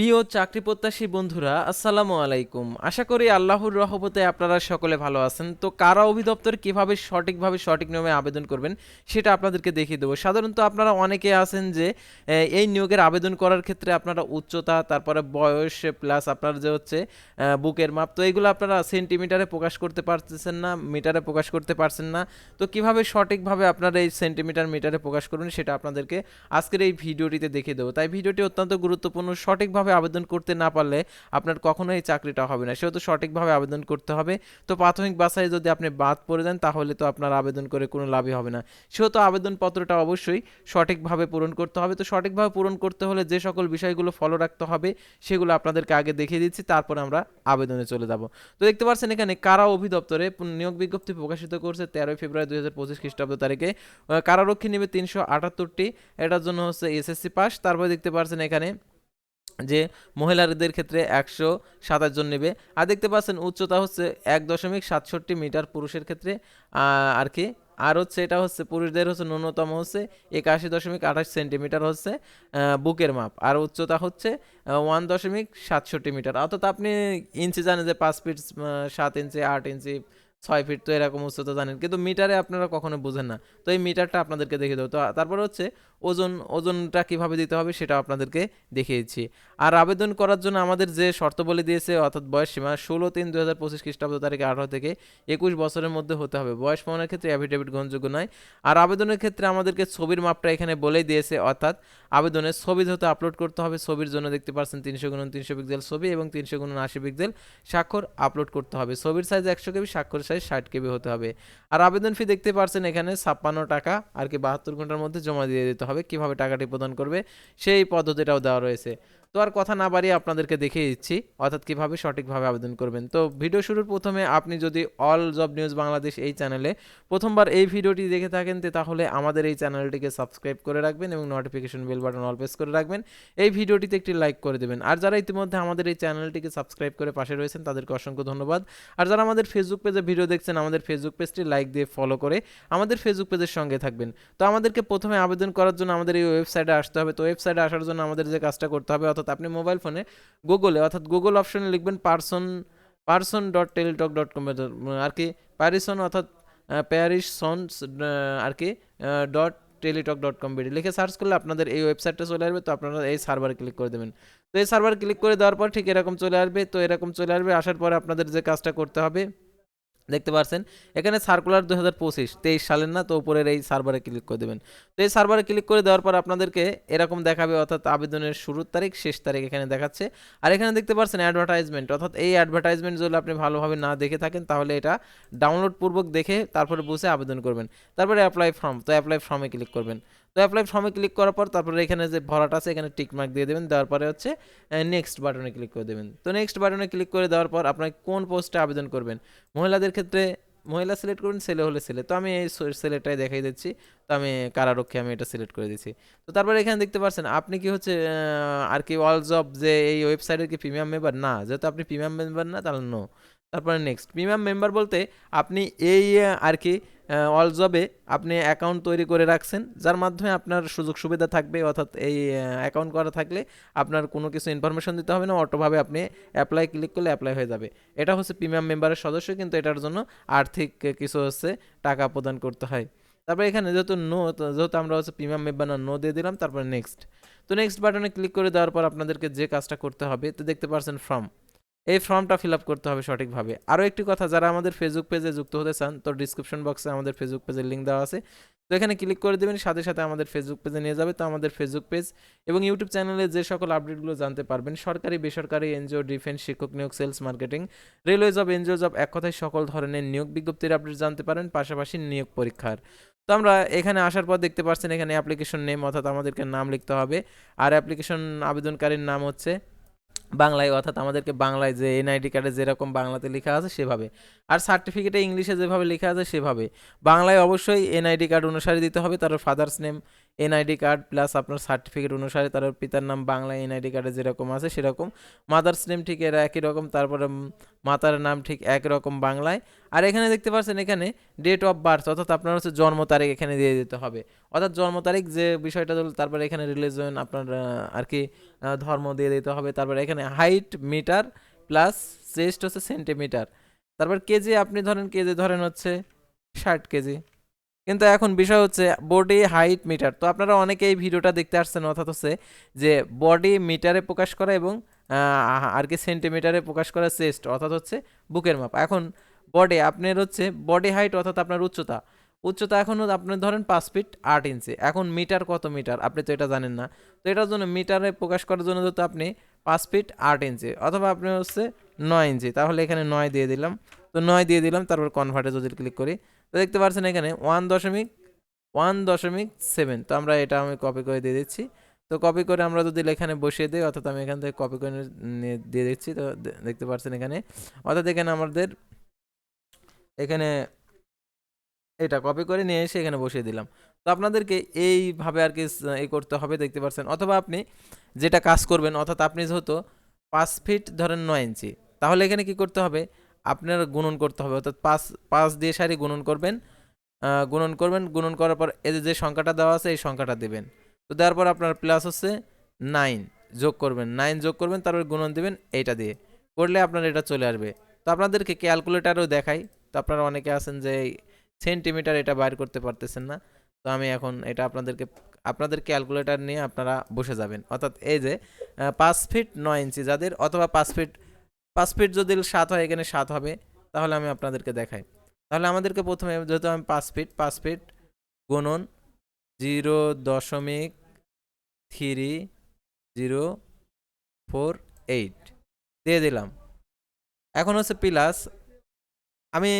প্রিয় চাকরি প্রত্যাশী বন্ধুরা, আসসালামু আলাইকুম। আশা করি আল্লাহর রহমতে আপনারা সকলে ভালো আছেন। তো কারা অভিদপ্তর কীভাবে সঠিকভাবে সঠিক নিয়মে আবেদন করবেন সেটা আপনাদেরকে দেখিয়ে দেবো। সাধারণত আপনারা অনেকে আছেন যে এই নিয়োগের আবেদন করার ক্ষেত্রে আপনারা উচ্চতা, তারপরে বয়স, প্লাস আপনার যে হচ্ছে বুকের মাপ, তো এগুলো আপনারা সেন্টিমিটারে প্রকাশ করতে পারতেছেন না, মিটারে প্রকাশ করতে পারছেন না। তো কীভাবে সঠিকভাবে আপনারা এই সেন্টিমিটার, মিটারে প্রকাশ করবেন সেটা আপনাদেরকে আজকের এই ভিডিওটিতে দেখিয়ে দেবো। তাই ভিডিওটি অত্যন্ত গুরুত্বপূর্ণ, সঠিকভাবে আবেদন করতে না পারলে আপনার কখনোই এই চাকরিটা হবে না। সেহেতু সঠিকভাবে আবেদন করতে হবে। তো প্রাথমিক বাসায় যদি আপনি বাদ পড়ে দেন, তাহলে তো আপনার আবেদন করে কোনো লাভই হবে না। সেহেতু আবেদনপত্রটা অবশ্যই সঠিকভাবে পূরণ করতে হবে। তো সঠিকভাবে পূরণ করতে হলে যে সকল বিষয়গুলো ফলো রাখতে হবে, সেগুলো আপনাদেরকে আগে দেখিয়ে দিচ্ছি, তারপরে আমরা আবেদনে চলে যাব। তো দেখতে পাচ্ছেন এখানে কারা অভিদপ্তরে নিয়োগ বিজ্ঞপ্তি প্রকাশিত করছে তেরোই ফেব্রুয়ারি দুই হাজার পঁচিশ খ্রিস্টাব্দ তারিখে। কারারক্ষী নেবে তিনশো আটাত্তরটি, এটার জন্য হচ্ছে এসএসসি পাস। তারপরে দেখতে পাচ্ছেন এখানে যে মহিলাদের ক্ষেত্রে একশো সাতাশ জন নেবে। আর দেখতে পাচ্ছেন উচ্চতা হচ্ছে এক দশমিক সাতষট্টি মিটার পুরুষের ক্ষেত্রে। আর কি? আর হচ্ছে এটা হচ্ছে পুরুষদের হচ্ছে ন্যূনতম হচ্ছে একাশি দশমিক আঠাশ সেন্টিমিটার হচ্ছে বুকের মাপ। আর উচ্চতা হচ্ছে ওয়ান দশমিক সাতষট্টি মিটার। অর্থাৎ আপনি ইঞ্চি জানেন যে পাঁচ ফিট সাত ইঞ্চি, আট ইঞ্চি ছয় ফিট তো এরকম উচ্চতা জানেন, কিন্তু মিটারে আপনারা কখনো বোঝেন না। তো এই মিটারটা আপনাদেরকে দেখে দেবো। তো তারপর হচ্ছে ওজন, ওজনটা কীভাবে দিতে হবে সেটা আপনাদেরকে দেখিয়েছি আর আবেদন করার জন্য আমাদের যে শর্তাবলী দিয়েছে, অর্থাৎ বয়স সীমা ষোলো তিন দু হাজার পঁচিশ খ্রিস্টাব্দ তারিখে আঠারো থেকে একুশ বছরের মধ্যে হতে হবে। বয়স প্রমাণের ক্ষেত্রে অ্যাফিডেভিট গ্রহণযোগ্য নয়। আর আবেদনের ক্ষেত্রে আমাদেরকে ছবির মাপটা এখানে বলেই দিয়েছে, অর্থাৎ আবেদনের ছবি হতে আপলোড করতে হবে, ছবির জন্য দেখতে পাচ্ছেন তিনশো গুণ তিনশো পিক্সেল ছবি এবং তিনশো গুণ আশি পিক্সেল স্বাক্ষর আপলোড করতে হবে। ছবির সাইজ একশো কেবি স্বাক্ষর সাইজ ষাট কেবি হতে হবে। আর আবেদন ফি দেখতে পারছেন এখানে ছাপ্পান্ন টাকা, আর কি বাহাত্তর ঘণ্টার মধ্যে জমা দিয়ে দিতে হবে, কীভাবে টাকাটি প্রদান করবে, সেই পদ্ধতিটাও দেওয়া রয়েছে। তো আর কথা না বাড়িয়ে আপনাদেরকে দেখিয়ে দিচ্ছি অর্থাৎ কীভাবে সঠিকভাবে আবেদন করবেন। তো ভিডিও শুরুর প্রথমে আপনি যদি অল জব নিউজ বাংলাদেশ এই চ্যানেলে প্রথমবার এই ভিডিওটি দেখে থাকেন তাহলে আমাদের এই চ্যানেলটিকে সাবস্ক্রাইব করে রাখবেন এবং notification bell button all press করে রাখবেন। এই ভিডিওটিতে একটি লাইক করে দেবেন। আর যারা ইতিমধ্যে আমাদের এই চ্যানেলটিকে সাবস্ক্রাইব করে পাশে রয়েছেন, তাদেরকে অসংখ্য ধন্যবাদ। আর যারা আমাদের ফেসবুক পেজে ভিডিও দেখছেন, আমাদের ফেসবুক পেজটি লাইক দিয়ে ফলো করে আমাদের ফেসবুক পেজের সঙ্গে থাকবেন। তো আমাদেরকে প্রথমে আবেদন করার জন্য আমাদের এই ওয়েবসাইটে আসতে হবে। তো ওয়েবসাইটে আসার জন্য আমাদের যে কাজটা করতে হবে অর্থাৎ আপনি মোবাইল ফোনে গুগলে অর্থাৎ গুগল অপশনে লিখবেন person person dot Teletalk dot com আর কি প্যারিসন অর্থাৎ প্যারিস সন্স আর কি dot Teletalk dot com BD লিখে সার্চ করলে আপনাদের এই ওয়েবসাইটটা চলে আসবে, তো আপনারা এই সার্ভার ক্লিক করে দেবেন। তো এই সার্ভার ক্লিক করে দেওয়ার পর ঠিক এরকম চলে আসবে, তো এরকম চলে আসবে, আসার পরে আপনাদের যে কাজটা করতে হবে দেখতে পাচ্ছেন এখানে সার্কুলার দু হাজার পঁচিশ, তেইশ সালের না, তো উপরের এই সার্ভারে ক্লিক করে দেবেন। তো এই সার্ভারে ক্লিক করে দেওয়ার পর আপনাদেরকে এরকম দেখাবে, অর্থাৎ আবেদনের শুরুর তারিখ, শেষ তারিখ এখানে দেখাচ্ছে। আর এখানে দেখতে পাচ্ছেন অ্যাডভার্টাইজমেন্ট অর্থাৎ এই অ্যাডভার্টাইজমেন্ট যদি আপনি ভালোভাবে না দেখে থাকেন, তাহলে এটা ডাউনলোড পূর্বক দেখে তারপরে বসে আবেদন করবেন। তারপরে অ্যাপ্লাই ফর্ম তো অ্যাপ্লাই ফর্মে ক্লিক করবেন। তো অ্যাপ্লাই ফর্মে ক্লিক করার পর তারপরে এখানে যে ভরাটা আছে, এখানে টিক মার্ক দিয়ে দেবেন। দেওয়ার পরে হচ্ছে নেক্সট বাটনে ক্লিক করে দেবেন। তো নেক্সট বাটনে ক্লিক করে দেওয়ার পর আপনার কোন পোস্টে আবেদন করবেন? মহিলাদের ক্ষেত্রে, মহিলা সিলেক্ট করবেন, ছেলে হলে ছেলে। তো আমি এই ছেলেটাই দেখাই দিচ্ছি। তো আমি কারারক্ষী, আমি এটা সিলেক্ট করে দিচ্ছি তো তারপরে এখানে দেখতে পাচ্ছেন আপনি কি হচ্ছে আর কি অল জব যে এই ওয়েবসাইটের কি প্রিমিয়াম মেম্বার না, যেহেতু আপনি প্রিমিয়াম মেম্বার না, তাহলে নো তারপরে নেক্সট প্রিমিয়াম মেম্বার বলতে আপনি এই আর কি অল জবে আপনি অ্যাকাউন্ট তৈরি করে রাখছেন, যার মাধ্যমে আপনার সুযোগ সুবিধা থাকবে, অর্থাৎ এই অ্যাকাউন্ট করা থাকলে আপনার কোনো কিছু ইনফরমেশন দিতে হবে না, অটোভাবে আপনি অ্যাপ্লাই ক্লিক করলে অ্যাপ্লাই হয়ে যাবে। এটা হচ্ছে প্রিমিয়াম মেম্বারের সদস্য, কিন্তু এটার জন্য আর্থিক কিছু হচ্ছে টাকা প্রদান করতে হয়। তারপরে এখানে যেহেতু নো যেহেতু আমরা হচ্ছে প্রিমিয়াম মেম্বার না নো দিয়ে দিলাম, তারপরে নেক্সট তো নেক্সট বাটনে ক্লিক করে দেওয়ার পর আপনাদেরকে যে কাজটা করতে হবে, তো দেখতে পারছেন ফর্ম এই ফর্মটা ফিল আপ করতে হবে সঠিকভাবে। আরও একটি কথা, যারা আমাদের ফেসবুক পেজে যুক্ত হতে চান, তো ডিসক্রিপশন বক্সে আমাদের ফেসবুক পেজের লিঙ্ক দেওয়া আছে। তো এখানে ক্লিক করে দেবেন, সাথে সাথে আমাদের ফেসবুক পেজে নিয়ে যাবে। তো আমাদের ফেসবুক পেজ এবং ইউটিউব চ্যানেলে যে সকল আপডেটগুলো জানতে পারবেন, সরকারি, বেসরকারি এনজিও ডিফেন্স শিক্ষক নিয়োগ sales marketing railway job NGO job এক কথায় সকল ধরনের নিয়োগ বিজ্ঞপ্তির আপডেট জানতে পারেন, পাশাপাশি নিয়োগ পরীক্ষার। তো আমরা এখানে আসার পর দেখতে পাচ্ছেন, এখানে অ্যাপ্লিকেশন নেম অর্থাৎ আমাদেরকে নাম লিখতে হবে। আর অ্যাপ্লিকেশন আবেদনকারীর নাম হচ্ছে বাংলায়, অর্থাৎ আমাদেরকে বাংলায় যে এনআইডি কার্ডে যেরকম বাংলাতে লেখা আছে সেভাবে। আর সার্টিফিকেটে ইংলিশে যেভাবে লেখা আছে সেভাবে। বাংলায় অবশ্যই এনআইডি কার্ড অনুসারে দিতে হবে তার father's name NID card plus আপনার সার্টিফিকেট অনুসারে তার পিতার নাম বাংলা এনআইডি কার্ডে যেরকম আছে সেরকম। মাদার্স নেম ঠিক এরা একই রকম, তারপরে মাতার নাম ঠিক একই রকম বাংলায়। আর এখানে দেখতে পাচ্ছেন এখানে ডেট অফ বার্থ অর্থাৎ আপনার হচ্ছে জন্ম তারিখ এখানে দিয়ে দিতে হবে। অর্থাৎ জন্ম তারিখ যে বিষয়টা হলো তারপরে এখানে রিলিজন আপনার আর কি ধর্ম দিয়ে দিতে হবে। তারপরে এখানে হাইট মিটার প্লাস চেস্ট হচ্ছে সেন্টিমিটার তারপর কেজি, আপনি ধরেন কেজি ধরেন হচ্ছে ষাট কেজি। কিন্তু এখন বিষয় হচ্ছে বডি হাইট মিটার তো আপনারা অনেকে এই ভিডিওটা দেখতে আসছেন, অর্থাৎ হচ্ছে যে বডি মিটারে প্রকাশ করা এবং আর কি সেন্টিমিটারে প্রকাশ করা চেস্ট অর্থাৎ হচ্ছে বুকের মাপ। এখন বডি আপনার হচ্ছে বডি হাইট অর্থাৎ আপনার উচ্চতা। উচ্চতা এখন আপনি ধরেন পাঁচ ফিট আট ইঞ্চি এখন মিটার কত মিটার আপনি তো এটা জানেন না। তো এটার জন্য মিটারে প্রকাশ করার জন্য তো আপনি পাঁচ ফিট আট ইঞ্চি অথবা আপনি হচ্ছে নয় ইঞ্চি তাহলে এখানে নয় দিয়ে দিলাম। তো নয় দিয়ে দিলাম, তারপর কনভার্টে যদি ক্লিক করি তো দেখতে পাচ্ছেন এখানে ওয়ান দশমিক ওয়ান দশমিক সেভেন তো আমরা এটা আমি কপি করে দিয়ে দিচ্ছি। তো কপি করে আমরা যদি এখানে বসিয়ে দিই, অর্থাৎ আমি এখান থেকে কপি করে দিয়ে দিচ্ছি, তো দেখতে পাচ্ছেন এখানে। অর্থাৎ এখানে আমাদের, এখানে এটা কপি করে নিয়ে এসে এখানে বসিয়ে দিলাম। তো আপনাদেরকে এইভাবে আর কি এ করতে হবে, দেখতে পাচ্ছেন অথবা আপনি যেটা কাজ করবেন, অর্থাৎ আপনি যেহেতু পাঁচ ফিট ধরেন নয় ইঞ্চি, তাহলে এখানে কি করতে হবে? আপনার গুণন করতে হবে। অর্থাৎ পাঁচ পাঁচ দিয়ে সারি গুণন করবেন। গুণন করবেন, গুণন করার পর যে যে সংখ্যাটা দেওয়া আছে, এই সংখ্যাটা দেবেন। তো দেওয়ার পর আপনার প্লাস হচ্ছে নাইন যোগ করবেন। নাইন যোগ করবেন, তারপর গুণন দেবেন এইটা দিয়ে। করলে আপনার এটা চলে আসবে। তো আপনাদেরকে ক্যালকুলেটারও দেখাই। তো আপনারা অনেকে আছেন যে সেন্টিমিটার এটা বাইর করতে পারতেছেন না। তো আমি এখন এটা আপনাদেরকে, আপনাদের ক্যালকুলেটার নিয়ে আপনারা বসে যাবেন। অর্থাৎ এই যে পাঁচ ফিট নয় ইঞ্চি যাদের অথবা পাঁচ ফিট পাঁচ ফিট যদি সাত হয়, এখানে সাত হবে, তাহলে আমি আপনাদেরকে দেখাই। তাহলে আমাদেরকে প্রথমে, যেহেতু আমি পাঁচ ফিট পাঁচ ফিট গুণন জিরো দশমিক থ্রি জিরো ফোর এইট, দিয়ে দিলাম। এখন হচ্ছে প্লাস, আমি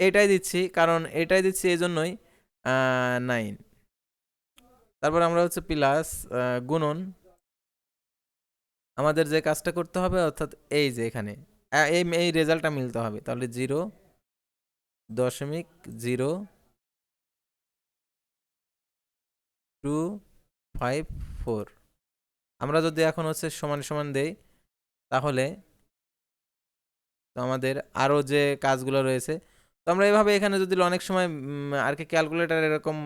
এটাই দিচ্ছি, কারণ এটাই দিচ্ছি এই জন্যই নাইন তারপর আমরা হচ্ছে প্লাস গুণন আমাদের যে কাজটা করতে হবে, অর্থাৎ এই যে এখানে এই এই রেজাল্টটা মিলতে হবে। তাহলে জিরো দশমিক জিরো টু ফাইভ ফোর আমরা যদি এখন হচ্ছে সমান সমান দেই, তাহলে তো আমাদের আরও যে কাজগুলো রয়েছে, তো আমরা এভাবে এখানে যদি অনেক সময় আর কি ক্যালকুলেটার এরকম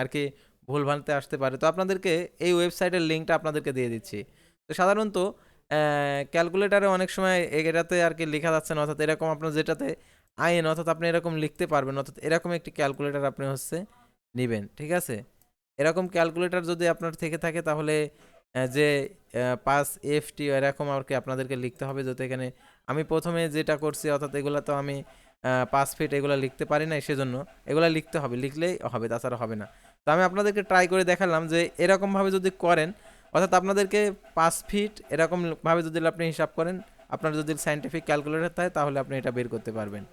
আর কি ভুল ভালতে আসতে পারে, তো আপনাদেরকে এই ওয়েবসাইটের লিঙ্কটা আপনাদেরকে দিয়ে দিচ্ছি। তো সাধারণত ক্যালকুলেটারে অনেক সময় এটাতে আর কি লেখা যাচ্ছে না। অর্থাৎ এরকম আপনার যেটাতে আইন, অর্থাৎ আপনি এরকম লিখতে পারবেন, অর্থাৎ এরকম একটি ক্যালকুলেটার আপনি হচ্ছে নেবেন, ঠিক আছে? এরকম ক্যালকুলেটর যদি আপনার থেকে থাকে তাহলে যে পাস পাঁচ এফটি এরকম আর কি আপনাদেরকে লিখতে হবে যাতে এখানে আমি প্রথমে যেটা করছি, অর্থাৎ এগুলো তো আমি পাঁচ ফিট এগুলো লিখতে পারি না সেজন্য এগুলো লিখতে হবে, লিখলেই হবে, তাছাড়া হবে না। তো আমি আপনাদেরকে ট্রাই করে দেখালাম যে এরকমভাবে যদি করেন অর্থাৎ আপনাদেরকে পাঁচ ফিট এরকমভাবে যদি আপনি হিসাব করেন, আপনার যদি সাইন্টিফিক ক্যালকুলেটর থাকে, তাহলে আপনি এটা বের করতে পারবেন।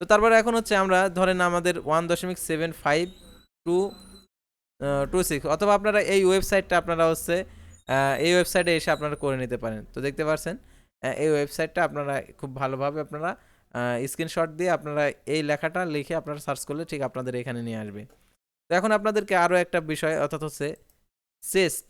তো তারপরে এখন হচ্ছে আমরা ধরেন আমাদের ওয়ান দশমিক seven five two two six অথবা আপনারা এই ওয়েবসাইটটা আপনারা হচ্ছে এই ওয়েবসাইটে এসে আপনারা করে নিতে পারেন। তো দেখতে পাচ্ছেন এই ওয়েবসাইটটা আপনারা খুব ভালোভাবে আপনারা স্ক্রিনশট দিয়ে আপনারা এই লেখাটা লিখে আপনারা সার্চ করলে ঠিক আপনাদের এখানে নিয়ে আসবে। তো এখন আপনাদেরকে আরও একটা বিষয়, অর্থাৎ হচ্ছে চেস্ট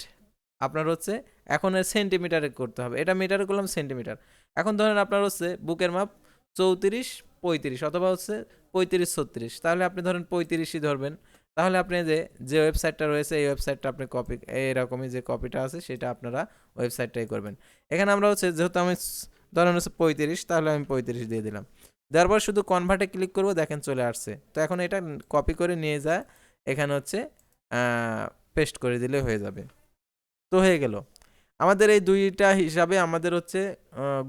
আপনার হচ্ছে এখন সেন্টিমিটারে করতে হবে। এটা মিটারে করলাম সেন্টিমিটার এখন ধরেন আপনার হচ্ছে বুকের মাপ চৌত্রিশ, পঁয়ত্রিশ অথবা হচ্ছে পঁয়ত্রিশ, ছত্রিশ। তাহলে আপনি ধরেন পঁয়ত্রিশই ধরবেন। তাহলে আপনি যে যে ওয়েবসাইটটা রয়েছে, এই ওয়েবসাইটটা আপনি কপি এইরকমই যে কপিটা আছে, সেটা আপনারা ওয়েবসাইটটাই করবেন। এখানে আমরা হচ্ছে, যেহেতু আমি ধরেন হচ্ছে পঁয়ত্রিশ, তাহলে আমি পঁয়ত্রিশ দিয়ে দিলাম। দেওয়ার পর শুধু কনভার্টে ক্লিক করব, দেখেন চলে আসছে। তো এখন এটা কপি করে নিয়ে যায় এখানে হচ্ছে পেস্ট করে দিলে হয়ে যাবে। তো হয়ে গেল। আমাদের এই দুইটা হিসাবে আমাদের হচ্ছে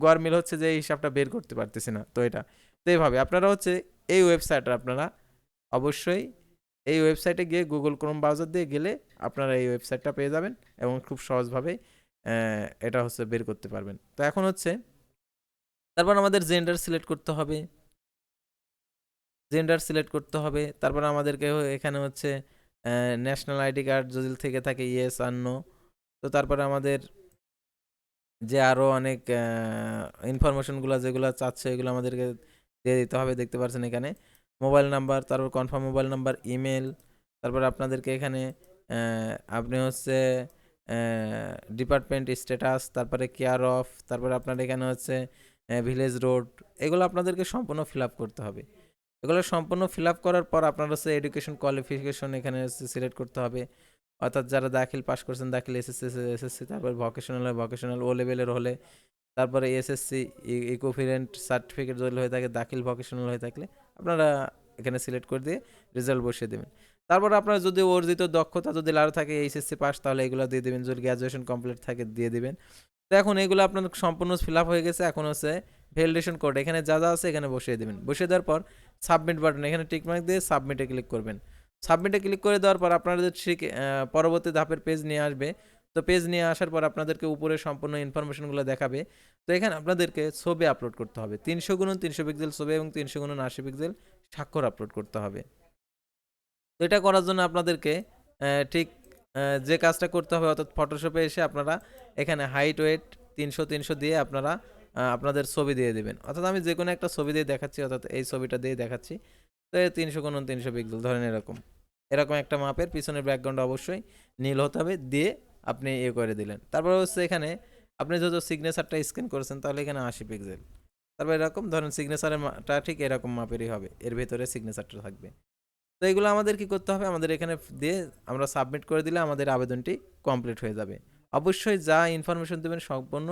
গরমিল হচ্ছে যে এই হিসাবটা বের করতে পারতেছি না, তো এটা। তো এইভাবে আপনারা হচ্ছে এই ওয়েবসাইটটা আপনারা অবশ্যই এই ওয়েবসাইটে গিয়ে গুগল ক্রোম ব্রাউজার দিয়ে গেলে আপনারা এই ওয়েবসাইটটা পেয়ে যাবেন এবং খুব সহজভাবে এটা হচ্ছে বের করতে পারবেন। তো এখন হচ্ছে তারপর আমাদের জেন্ডার সিলেক্ট করতে হবে। জেন্ডার সিলেক্ট করতে হবে। তারপর আমাদেরকে এখানে হচ্ছে ন্যাশনাল আইডি কার্ড যদি থেকে থাকে ইয়েস আর নো তো তারপরে আমাদের যে আরও অনেক ইনফরমেশনগুলো যেগুলো চাচ্ছে, এগুলো আমাদেরকে দিয়ে দিতে হবে, দেখতে পাচ্ছেন এখানে। মোবাইল নাম্বার তারপর কনফার্ম মোবাইল নাম্বার ইমেল তারপর আপনাদেরকে এখানে আপনি হচ্ছে ডিপার্টমেন্ট স্ট্যাটাস তারপরে কেয়ার অফ তারপরে আপনার এখানে হচ্ছে ভিলেজ রোড এগুলো আপনাদেরকে সম্পূর্ণ ফিল আপ করতে হবে। এগুলো সম্পূর্ণ ফিল আপ করার পর আপনার হচ্ছে এডুকেশন কোয়ালিফিকেশন এখানে হচ্ছে সিলেক্ট করতে হবে। অর্থাৎ যারা দাখিল পাস করছেন, দাখিল এসএসসি এসএসসি, তারপর ভকেশনাল ভকেশনাল ও লেভেলের হলে, তারপরে এসএসসি ইকোফিরেন্ট সার্টিফিকেট যদি হয়ে থাকে, দাখিল ভকেশনাল হয়ে থাকলে, আপনারা এখানে সিলেক্ট করে দিয়ে রেজাল্ট বসিয়ে দেবেন। তারপর আপনার যদি অর্জিত দক্ষতা যদি আরও থাকে এইচএসসি পাস তাহলে এগুলো দিয়ে দেবেন যদি গ্র্যাজুয়েশন কমপ্লিট থাকে, দিয়ে দিবেন। তো এখন এগুলো আপনার সম্পূর্ণ ফিল আপ হয়ে গেছে, এখন হচ্ছে ভ্যালিডেশন কোড এখানে যা যা আছে এখানে বসিয়ে দেবেন। বসিয়ে দেওয়ার পর সাবমিট বাটন এখানে টিকমার্ক দিয়ে সাবমিটে ক্লিক করবেন। সাবমিটে ক্লিক করে দেওয়ার পর আপনাদের ঠিক পরবর্তী ধাপের পেজ নিয়ে আসবে। তো পেজ নিয়ে আসার পর আপনাদেরকে উপরে সম্পূর্ণ ইনফরমেশনগুলো দেখাবে। তো এখানে আপনাদেরকে ছবি আপলোড করতে হবে। তিনশো গুণন তিনশো পিক্সেল ছবি এবং তিনশো গুণন আশি পিক্সেল স্বাক্ষর আপলোড করতে হবে। তো এটা করার জন্য আপনাদেরকে ঠিক যে কাজটা করতে হবে, অর্থাৎ ফটোশপে এসে আপনারা এখানে হাইট ওয়েট তিনশো তিনশো দিয়ে আপনারা আপনাদের ছবি দিয়ে দেবেন। অর্থাৎ আমি যে কোনো একটা ছবি দিয়ে দেখাচ্ছি, অর্থাৎ এই ছবিটা দিয়ে দেখাচ্ছি। তো তিনশো কোনো তিনশো পিক্সেল ধরেন এরকম। এরকম একটা মাপের পিছনের ব্যাকগ্রাউন্ড অবশ্যই নীল হতে হবে, দিয়ে আপনি ইয়ে করে দিলেন। তারপর হচ্ছে এখানে আপনি যেহেতু সিগনেচারটা স্ক্যান করেছেন তাহলে এখানে আশি পিক্সেল তারপর এরকম ধরেন সিগনেচারের মাপটা ঠিক এরকম মাপেরই হবে, এর ভেতরে সিগনেচারটা থাকবে। তো এগুলো আমাদের কি করতে হবে? আমাদের এখানে দিয়ে আমরা সাবমিট করে দিলে আমাদের আবেদনটি কমপ্লিট হয়ে যাবে। অবশ্যই যা ইনফরমেশন দেবেন সম্পূর্ণ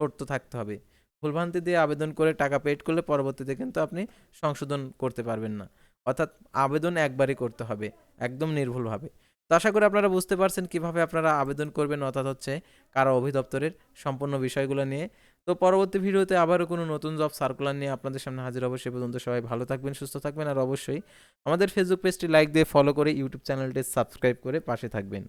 তথ্য থাকতে হবে। ভুলভ্রান্তি দিয়ে আবেদন করে টাকা পেড করলে পরবর্তীতে কিন্তু আপনি সংশোধন করতে পারবেন না। অর্থাৎ আবেদন একবারই করতে হবে, একদম নির্ভুলভাবে। তো আশা করি আপনারা বুঝতে পারছেন কীভাবে আপনারা আবেদন করবেন, অর্থাৎ হচ্ছে কারা অভিদপ্তরের সম্পূর্ণ বিষয়গুলো নিয়ে। তো পরবর্তী ভিডিওতে আবারও কোনো নতুন জব সার্কুলার নিয়ে আপনাদের সামনে হাজির হব, সে পর্যন্ত সবাই ভালো থাকবেন, সুস্থ থাকবেন, আর অবশ্যই আমাদের ফেসবুক পেজটি লাইক দিয়ে ফলো করে ইউটিউব চ্যানেলটি সাবস্ক্রাইব করে পাশে থাকবেন।